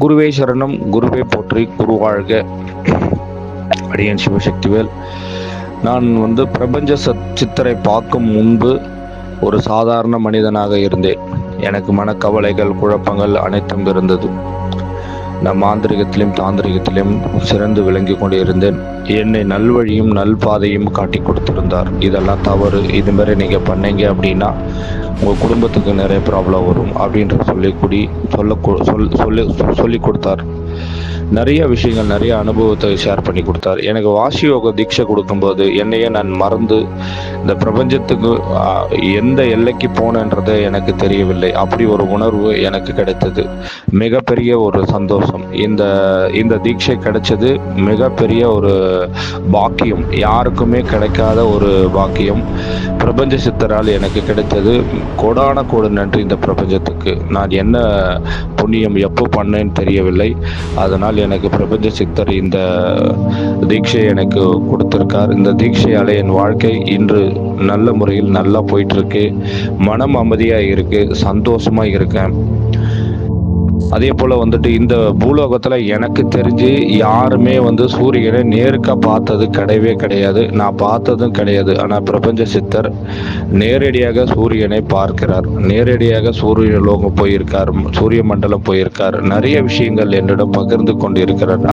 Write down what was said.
குருவே சரணம் குருவே போற்றி குருவாழ்க அடியன் சிவசக்திவேல். நான் வந்து பிரபஞ்ச சத் சித்தரை பார்க்கும் முன்பு ஒரு சாதாரண மனிதனாக இருந்தேன். எனக்கு மனக்கவலைகள் குழப்பங்கள் அனைத்தும் இருந்தது. நம் மாந்திரிகத்திலும் தாந்திரிகத்திலும் சிறந்து விளங்கி கொண்டிருந்தேன். என்னை நல்வழியும் நல்பாதையும் காட்டி கொடுத்திருந்தார். இதெல்லாம் தவறு. இது மாதிரி நீங்கள் பண்ணீங்க அப்படின்னா உங்கள் குடும்பத்துக்கு நிறைய ப்ராப்ளம் வரும் அப்படின்ற சொல்லி கூடி சொல்ல சொல் சொல்லி சொல்லி கொடுத்தார். நிறைய விஷயங்கள் நிறைய அனுபவத்தை ஷேர் பண்ணி கொடுத்தார். எனக்கு வாசி யோக தீட்சை கொடுக்கும்போது என்னையே நான் மறந்து இந்த பிரபஞ்சத்துக்கு எந்த எல்லைக்கு போனேன்றது எனக்கு தெரியவில்லை. அப்படி ஒரு உணர்வு எனக்கு கிடைத்தது. மிகப்பெரிய ஒரு சந்தோஷம். இந்த இந்த தீட்சை கிடைச்சது மிகப்பெரிய ஒரு பாக்கியம். யாருக்குமே கிடைக்காத ஒரு பாக்கியம். பிரபஞ்ச சித்தரால் எனக்கு கிடைத்தது. கோடான கோடு நன்றி இந்த பிரபஞ்சத்துக்கு. நான் என்ன புண்ணியம் எப்போ பண்ணேன்னு தெரியவில்லை. அதனால் எனக்கு பிரபஞ்ச சித்தர் இந்த தீட்சை எனக்கு கொடுத்திருக்கார். இந்த தீட்சையால் என் வாழ்க்கை இன்று நல்ல முறையில் நல்லா போயிட்டு இருக்கு மனம் அமைதியா இருக்கு. சந்தோஷமா இருக்கேன். அதே போல வந்துட்டு இந்த பூலோகத்துல எனக்கு தெரிஞ்சு யாருமே வந்து சூரியனை நேருக்க பார்த்தது கிடையவே கிடையாது. நான் பார்த்ததும் கிடையாது. ஆனா பிரபஞ்ச சித்தர் நேரடியாக சூரியனை பார்க்கிறார். நேரடியாக சூரிய லோகம் போயிருக்கார் சூரிய மண்டலம் போயிருக்கார். நிறைய விஷயங்கள் என்னிடம் பகிர்ந்து கொண்டிருக்கிறார்.